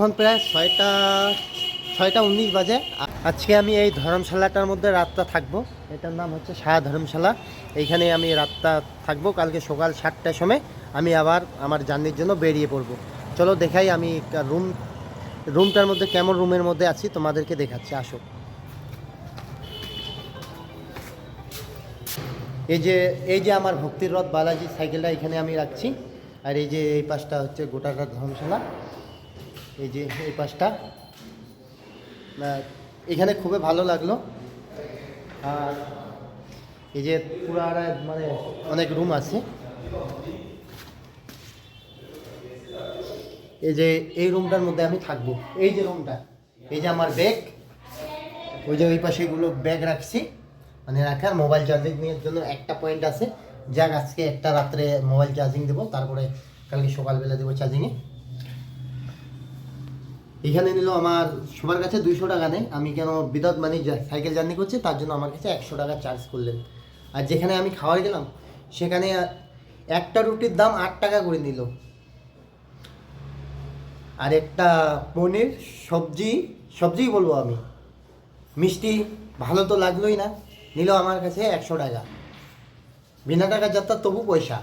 এখন প্রায় ছয়টা ছয়টা উনিশ বাজে। আজকে আমি এই ধর্মশালাটার মধ্যে রাতটা থাকব। এটার নাম হচ্ছে সাহা ধর্মশালা। এইখানে আমি রাতটা থাকব। কালকে সকাল সাতটার সময় আমি আবার আমার জার্নির জন্য বেরিয়ে পড়ব। চলো দেখাই আমি রুম, রুমটার মধ্যে কেমন রুমের মধ্যে আছি, তোমাদেরকে দেখাচ্ছি। আসো। এই যে এই যে আমার ভক্তির রথ, বালাজি সাইকেলটা এখানে আমি রাখছি। আর এই যে এই পাশটা হচ্ছে গোটাটা ধর্মশালা। এই যে, এই পাশটা। এখানে খুবই ভালো লাগল। আর এই যে পুরো মানে অনেক রুম আছে। এই যে, এই রুমটার মধ্যে আমি থাকব। এই যে রুমটা এই যে আমার ব্যাগ ওই যে ওই পাশে এগুলো ব্যাগ রাখছি। মানে রাখার মোবাইল চার্জিং এর জন্য একটা পয়েন্ট আছে। যাক, আজকে একটা রাত্রে মোবাইল চার্জিং দেবো, তারপরে কালকে সকালবেলা দেবো চার্জিংয়ে এখানে নিল আমার সবার কাছে দুইশো টাকা নেই। আমি কেন বিদাউট মানি সাইকেল জার্নি করছি, তার জন্য আমার কাছে একশো টাকা চার্জ করলেন। আর যেখানে আমি খাওয়ার গেলাম সেখানে একটা রুটির দাম আট টাকা করে নিল। আর একটা পনির, সবজি, সবজিই বলব আমি। মিষ্টি, ভালো তো লাগলোই না, নিল আমার কাছে একশো টাকা। বিনা টাকা যাত্রা তবু পয়সা।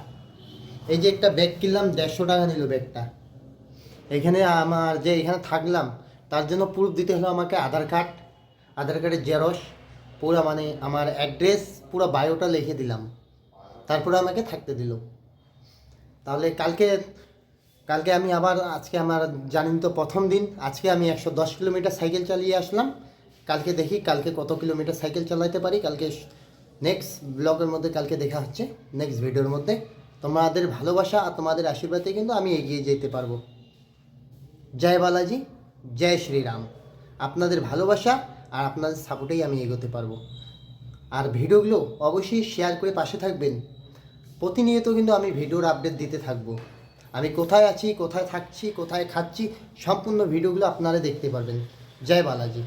এই যে একটা ব্যাগ কিনলাম, দেড়শো টাকা নিল ব্যাগটা এখানে আমার যে এখানে থাকলাম, তার জন্য প্রুফ দিতে হলো আমাকে আধার কার্ড আধার কার্ডের জেরক্স পুরো মানে আমার অ্যাড্রেস পুরো বায়োটা লিখে দিলাম। তারপরে আমাকে থাকতে দিল। তাহলে কালকে কালকে আমি আবার, আজকে আমার জানেন তো প্রথম দিন, আজকে আমি একশো দশ কিলোমিটার সাইকেল চালিয়ে আসলাম। কালকে দেখি, কালকে কত কিলোমিটার সাইকেল চালাতে পারি, কালকে নেক্সট ব্লগের মধ্যে কালকে দেখা হচ্ছে নেক্সট ভিডিওর মধ্যে। তোমাদের ভালোবাসা আর তোমাদের আশীর্বাদে কিন্তু আমি এগিয়ে যেতে পারব। জয় বালাজি, জয় শ্রীরাম। আপনাদের ভালোবাসা আর আপনাদের সাপোর্টেই আমি এগোতে পারব। আর ভিডিওগুলো অবশ্যই শেয়ার করে পাশে থাকবেন। প্রতিনিয়ত কিন্তু আমি ভিডিওর আপডেট দিতে থাকব। আমি কোথায় আছি, কোথায় থাকছি, কোথায় খাচ্ছি, সম্পূর্ণ ভিডিওগুলো আপনারা দেখতে পারবেন। জয় বালাজি।